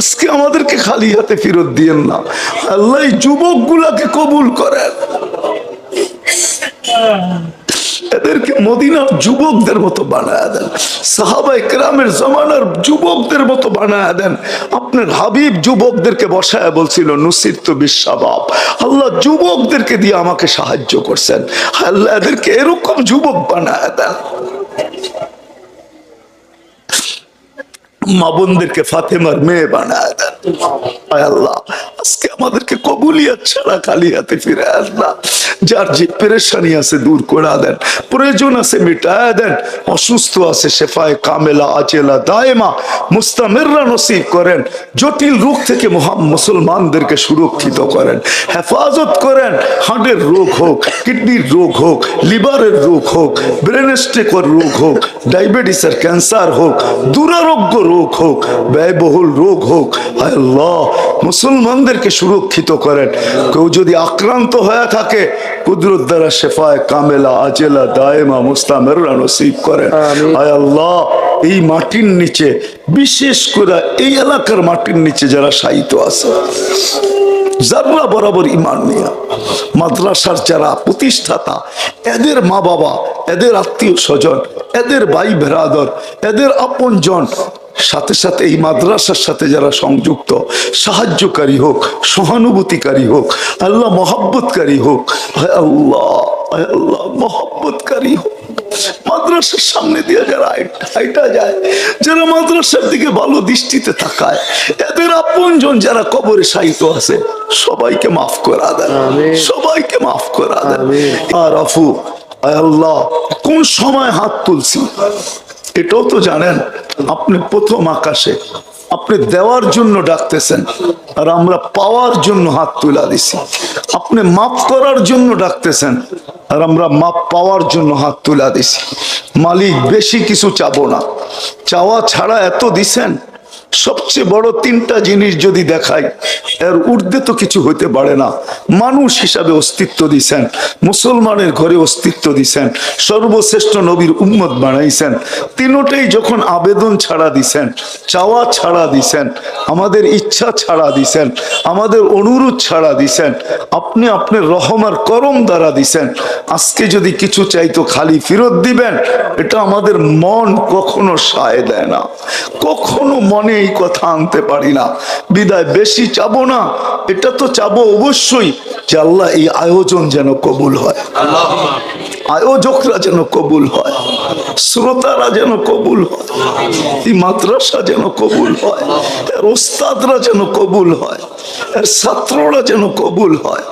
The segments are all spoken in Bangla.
আজকে আমাদেরকে খালি হাতে ফেরত দিয়েন না। আল্লাহ যুবক গুলাকে কবুল করেন। এদেরকে মদিনার যুবকদের মতো বানায় দেন। সাহাবাই কেরামের জমানার যুবকদের মতো বানায় দেন। আপনার হাবিব যুবকদেরকে বসায় বলছিল, নুসির তো বিশ্বাবাব। আল্লাহ যুবকদেরকে দিয়ে আমাকে সাহায্য করছেন। আল্লাহ এদেরকে এরকম যুবক বানায় দেন। মা বোনদেরকে ফাতেমার মেয়ে বানায় দেন। আল্লাহ, আজকে আমাদেরকে কবুলিয়াত ছাড়া খালি হাতে ফিরে আল্লাহ যার যে পেরেশানি আছে দূর করে দেন, প্রয়োজন আছে মিটায় দেন, অসুস্থ আছে শেফায় কামেলা আচেলা দায়মা, মুস্তামেররা নসিব করেন, জটিল রোগ থেকে মহা- মুসলমানদেরকে সুরক্ষিত করেন, হেফাজত করেন হার্টের রোগ হোক, কিডনির রোগ হোক, লিভারের রোগ হোক, ব্রেন স্ট্রেকর রোগ হোক, ডায়াবেটিসের ক্যান্সার হোক, দুরারোগ্য রোগ হোক ব্যয়বহুল রোগ হোক আল্লাহ মুসলমানদেরকে সুরক্ষিত করেন। কেউ যদি আক্রান্ত হয়ে থাকে কুদরত দ্বারা শেফায় কামেলা আজেলা দায়মা মুস্তামেররা নসিব করেন। হায় আল্লাহ এই মাটির নিচে বিশেষ করে এই এলাকার মাটির নিচে যারা সাহিত্য আছে যারা বরাবর ইমান নিয়ে মাদ্রাসার যারা প্রতিষ্ঠাতা এদের মা বাবা এদের আত্মীয় স্বজন এদের ভাই ভেরাদর এদের আপনজন সাথে সাথে এই মাদ্রাসার সাথে যারা সংযুক্ত সাহায্যকারী হোক সহানুভূতিকারী হোক আল্লাহ মহাব্বতকারী হোক হায় আল্লাহ আল্লাহ মহাব্বতকারী হোক মাদ্রাসার সামনে দিয়ে যারা হাইটা যায় যারা মাদ্রাসার দিকে ভালো দৃষ্টিতে তাকায় এদের আপনজন যারা কবরে সাহিত্য আছে সবাইকে মাফ করা দেন সবাইকে মাফ করা দেন। আর আফু আল্লাহ কোন সময় হাত তুলছি? এটাও তো জানেন, আপনি প্রথম আকাশে, আপনি দেওয়ার জন্য ডাকতেছেন, আর আমরা পাওয়ার জন্য হাত তুলা দিছি। আপনি মাফ করার জন্য ডাকতেছেন, আর আমরা মাপ পাওয়ার জন্য হাত তুলা দিছি। মালিক বেশি কিছু চাবো না। চাওয়া ছাড়া এত দিছেন? সবচেয়ে বড় তিনটা জিনিস যদি দেখাই, এর ঊর্ধ্বে তো কিছু হইতে পারে না। মানুষ হিসাবে অস্তিত্ব দিছেন, মুসলমানের ঘরে অস্তিত্ব দিছেন, সর্বশ্রেষ্ঠ নবীর উম্মত বানাইছেন। তিনোটাই যখন আবেদন ছাড়া দিছেন, চাওয়া ছাড়া দিছেন, আমাদের ইচ্ছা ছাড়া দিছেন, আমাদের অনুরোধ ছাড়া দিছেন, আপনি আপনার রহমার করম দ্বারা দিছেন, আজকে যদি কিছু চাইতো খালি ফেরত দিবেন, এটা আমাদের মন কখনো সায় দেয় না। কখনো মনে এই কথা আনতে পারি না। বিদায় বেশি চাবো না, এটা তো চাবো অবশ্যই যে আল্লাহ এই আয়োজন যেন কবুল হয়। আয়োজকরা যেন কবুল হয়, শ্রোতারা যেন কবুল হয়, এই মাদ্রাসা যেন কবুল হয়, এর ওস্তাদরা যেন কবুল হয়, এর ছাত্ররা যেন কবুল হয়,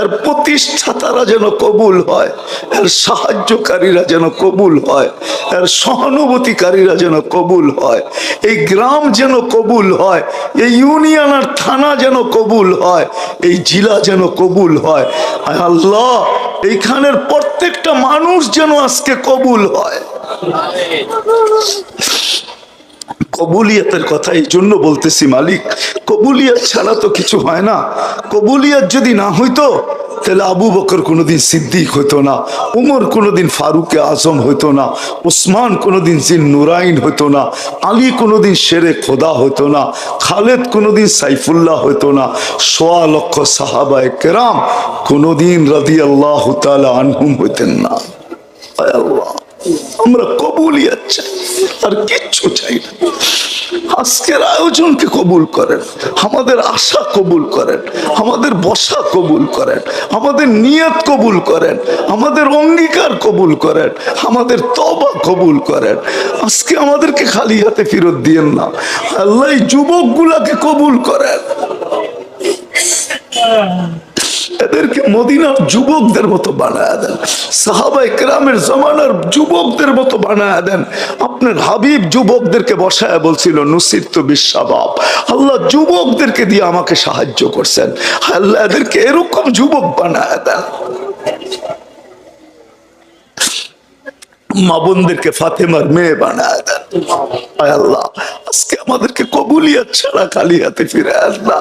এর প্রতিষ্ঠাতারা যেন কবুল হয়, এর সাহায্যকারীরা যেন কবুল হয়, এর সহানুভূতিকারীরা যেন কবুল হয়। এই গ্রাম যেন কবুল হয়। এই ইউনিয়ন আর থানা যেন কবুল হয়। এই জেলা যেন কবুল হয়। আল্লাহ, এইখানের প্রত্যেকটা মানুষ যেন আজকে কবুল হয়। কবুলিয়াতের কথা এই জন্য বলতেছি, মালিক, কবুলিয়াত ছাড়া তো কিছু হয় না। কবুলিয়াত যদি না হইতো, তাহলে আবু বকর কোনোদিন সিদ্দিক হইতো না, উমর কোনোদিন ফারুকে আজম হইতো না, উসমান কোনোদিন জিন নুরাইন হইতো না, আলী কোনোদিন শেরে খোদা হইতো না, খালেদ কোনোদিন সাইফুল্লাহ হইতো না, সোয়া লক্ষ সাহাবায় কেরাম কোনোদিন রাদি আল্লাহ তালা আনহুম হইতেন না। আল্লাহ। আমরা কবুলিয়াত চাই, আর কিচ্ছু চাই না। আজকের আয়োজনকে কবুল করেন, আমাদের আশা কবুল করেন, আমাদের বসা কবুল করেন, আমাদের নিয়ত কবুল করেন, আমাদের অঙ্গীকার কবুল করেন, আমাদের তবা কবুল করেন। আজকে আমাদেরকে খালি হাতে ফেরত দিয়েন না, আল্লাহ যুবকগুলাকে কবুল করেন। এদেরকে মদিনার যুবকদের মতো বানায় দেন। সাহাবাই কেরামের জমানার যুবকদের মতো বানায় দেন। আপনার হাবিব যুবকদেরকে বসায় বলছিল, নুসির তো বিশ্বাবাব, আল্লাহ যুবকদেরকে দিয়ে আমাকে সাহায্য করছেন। আল্লাহ এদেরকে এরকম যুবক বানায় দেন। মা বোনদেরকে ফাতেমার মেয়ে বানায় দেন। আল্লাহ, আজকে আমাদেরকে কবুলিয়াত ছাড়া খালি হাতে ফিরে না।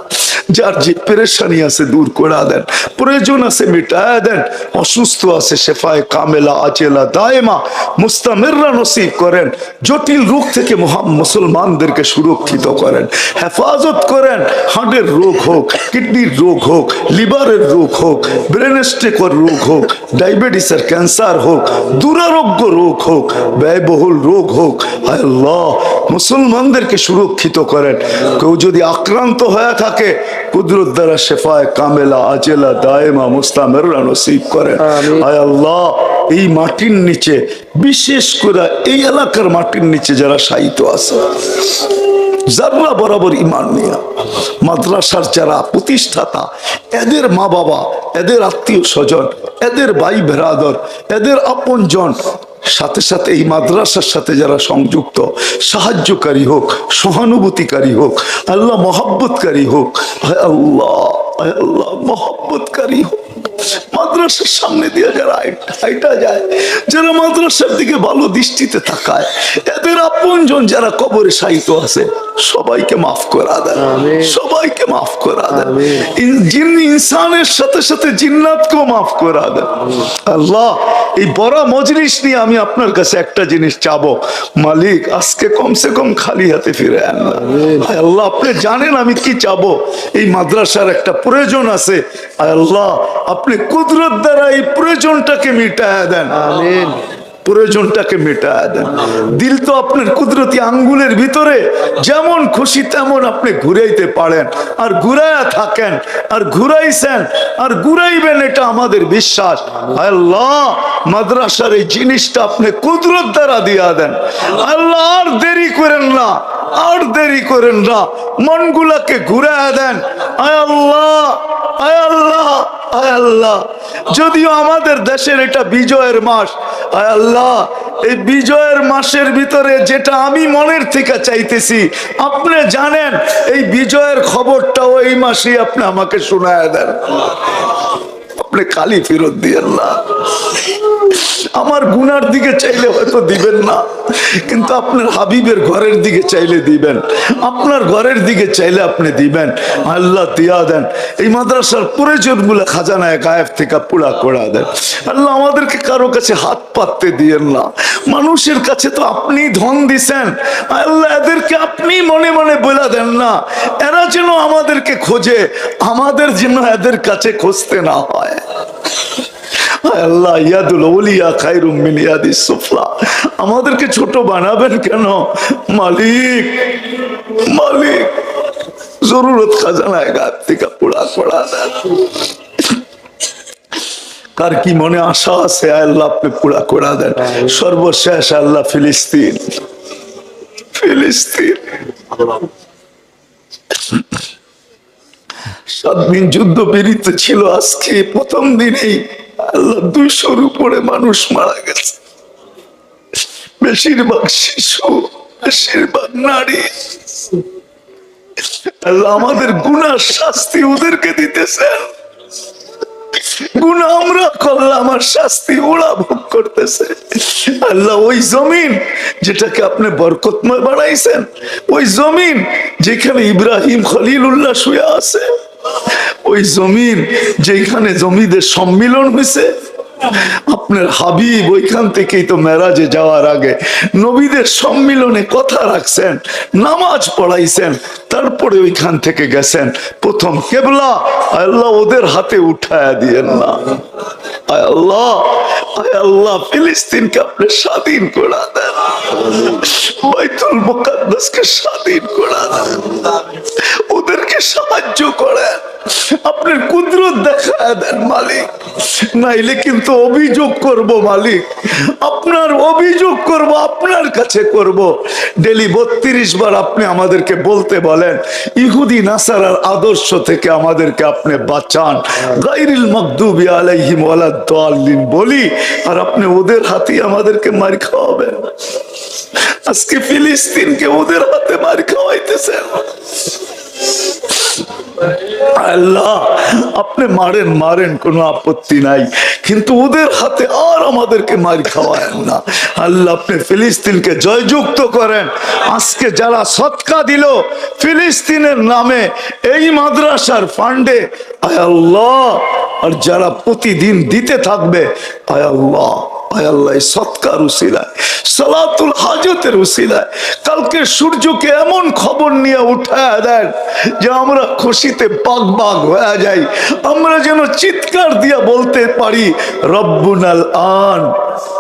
যার যে পেরেশানি আছে দূর করে দেন, প্রয়োজন আছে মিটায় দেন, অসুস্থ আছে শেফায় কামেলা, আজেলা, দায়মা, মুস্তামেররা নসিব করেন, জটিল রোগ থেকে মুসলমানদেরকে সুরক্ষিত করেন, হেফাজত করেন হার্টের রোগ হোক, কিডনির রোগ হোক, লিভারের রোগ হোক, ব্রেন স্টেকর রোগ হোক, ডায়াবেটিসের ক্যান্সার হোক, দুরারোগ্য রোগ হোক, ব্যয়বহুল রোগ হোক আল্লাহ, মুসলমানদেরকে সুরক্ষিত করেন। কেউ যদি আক্রান্ত হয়ে থাকে কুদরত দ্বারা শেফায় কামেলা আজেলা দায়মা মুস্তামেররা নসিব করেন। হায় আল্লাহ এই মাটির নিচে বিশেষ করে এই এলাকার মাটির নিচে যারা সাহিত্য আছে যারা বরাবর ইমান নিয়ে মাদ্রাসার যারা প্রতিষ্ঠাতা এদের মা বাবা এদের আত্মীয় স্বজন এদের ভাই ভেরাদর এদের আপনজন সাথে সাথে এই মাদ্রাসার সাথে যারা সংযুক্ত, সাহায্যকারী হোক, সহানুভূতিকারী হোক, আল্লাহ মহাব্বতকারী হোক আল্লাহ। আল্লাহ মহাব্বতকারী হোক মাদ্রাসার সামনে দিয়ে যারা হাইটা যায় যারা মাদ্রাসার দিকে ভালো দৃষ্টিতে তাকায় এদের আপনজন যারা কবরে আছে সবাইকে মাফ করা দেন। সবাইকে মাফ করা দেন। জিন ইনসানের সাথে সাথে জিন্নাতকেও মাফ করা দেন। আল্লাহ এই বড় মজলিস নিয়ে আমি আপনার কাছে একটা জিনিস চাবো। মালিক আজকে কমসে কম খালি হাতে ফিরে না। আল্লাহ আপনি জানেন আমি কি চাবো? এই মাদ্রাসার একটা প্রয়োজন আছে। আল্লাহ আপনি কুদরত দ্বারা এই প্রয়োজনটাকে মিটায় দেন। আমিন। প্রয়োজনটাকে মেটায় দেন। দিল তো আপনার কুদরতি আঙ্গুলের ভিতরে যেমন খুশি তেমন আপনি ঘুরাইতে পারেন। আর ঘুরাইয়া থাকেন আর ঘুরাইছেন আর ঘুরাইবেন এটা আমাদের বিশ্বাস। আল্লাহ মাদ্রাসার এই জিনিসটা আপনি কুদরত দ্বারা দিয়া দেন। আল্লাহ আর দেরি করেন না। আর দেরি করেন না। মনগুলাকে ঘুরাইয়া দেন। আয় আল্লাহ আয় আল্লাহ আয় আল্লাহ। যদিও আমাদের দেশের এটা বিজয়ের মাস, আয় আল্লাহ, এই বিজয়ের মাসের ভিতরে যেটা আমি মনের থেকে চাইতেছি, আপনি জানেন, এই বিজয়ের খবরটাও এই মাসেই আপনি আমাকে শোনায় দেন। আপনি খালি ফেরত দিয়েন না। আমার গুনার দিকে চাইলে হয়তো দিবেন না, কিন্তু আপনার হাবিবের ঘরের দিকে চাইলে দিবেন, আপনার ঘরের দিকে চাইলে আপনি দিবেন। আল্লাহ দিয়া দেন। এই মাদ্রাসার প্রয়োজনগুলো খাজানায় গায়েব থেকে পুরা করা দেন। আল্লাহ আমাদেরকে কারও কাছে হাত পাততে দিয়েন না। মানুষের কাছে তো আপনি ধন দিছেন। আল্লাহ এদেরকে আপনি মনে মনে বলে দেন না। এরা যেন আমাদেরকে খোঁজে, আমাদের যেন এদের কাছে খুঁজতে না হয় হায়। আল্লাহ, ইয়াদুল ওলিয়া খায়রুম মিন ইয়াদিস সুফলা। আমাদেরকে ছোট বানাবেন কেন? মালিক মালিক, জরুরত খাজানায় গাছ থেকে পোড়া পোড়া দেন কার কি মনে আশা আছে? আল্লাহ আপনি পুরা করে দেন। সর্বশেষ আল্লাহ ফিলিস্তিন ফিলিস্তিন। সাত দিন যুদ্ধ বিরিত ছিল আজকে, প্রথম দিনেই দুইশোর উপরে মানুষ মারা গেছে। বেশিরভাগ শিশু, বেশিরভাগ নারী। আল্লাহ আমাদের গুনার শাস্তি ওদেরকে দিতেছেন গুণা আমরা করলাম আর শাস্তি ওরা ভোগ করতেছে। আল্লাহ ওই জমিন যেটাকে আপনি বরকতময় বানাইছেন, ওই জমিন যেখানে ইব্রাহিম খলিলুল্লাহ শুয়ে আছে ওই জমিন যেখানে জমিদের সম্মিলন হয়েছে, আপনার হাবিব ওইখান থেকেই তো মেরাজে যাওয়ার আগে নবীদের সম্মিলনে কথা রাখছেন, নামাজ পড়াইছেন, তারপরে ওইখান থেকে গেছেন। প্রথম কেবলা আল্লাহ ওদের হাতে উঠায়া দিয়েন না। আল্লাহ আল্লাহ, ফিলিস্তিনকে আপনি স্বাধীন করা দেন। বাইতুল ওদেরকে সাহায্য করেন আপনার কুদরত দেখা দেন, মালিক। নাইলে কিন্তু অভিযোগ করব, মালিক। আপনার অভিযোগ করব, আপনার কাছে করব। ডেলি বত্রিশ বার আপনি আমাদেরকে বলতে বলেন, ইহুদি নাসারার আদর্শ থেকে আমাদেরকে আপনি বাঁচান। গাইরিল মকদুবি আলাইহিম ওয়ালা দাল্লিন বলি, আর আপনি ওদের হাতেই আমাদেরকে মার খাওয়াবেন। আজকে ফিলিস্তিনকে ওদের হাতে মার খাওয়াইতেছেন। আল্লাহ, আপনি মারেন মারেন, কোনো আপত্তি নাই। কিন্তু ওদের হাতে আর আমাদেরকে মার খাওয়ায়েন না। আল্লাহ, আপনি ফিলিস্তিনকে জয়যুক্ত করেন। আজকে যারা সৎকা দিল, ফিলিস্তিনের নামে এই মাদ্রাসার ফান্ডে, আয় আল্লাহ, আর যারা প্রতিদিন দিতে থাকবে, আয় আল্লাহ। চিৎকার বলতে পারি, রব্বুনাল আন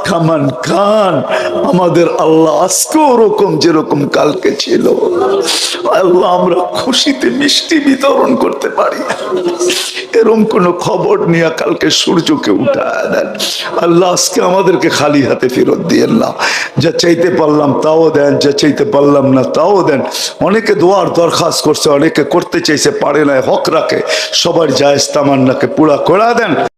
খামান খান আমাদের আল্লাহ আজকে ওরকম যেরকম কালকে ছিল। আল্লাহ, আমরা খুশিতে মিষ্টি বিতরণ করতে পারি। এরম কোনো খবর নিয়ে কালকে সূর্যকে উঠায় দেন। আল্লাহ আজকে আমাদেরকে খালি হাতে ফেরত দিয়েন না। যা চাইতে পারলাম তাও দেন, যা চাইতে পারলাম না তাও দেন। অনেকে দোয়ার দরখাস্ত করছে, অনেকে করতে চাইছে, পারে না হক রাখে। সবার জায়েজ তামান্নাকে পুরা করা দেন।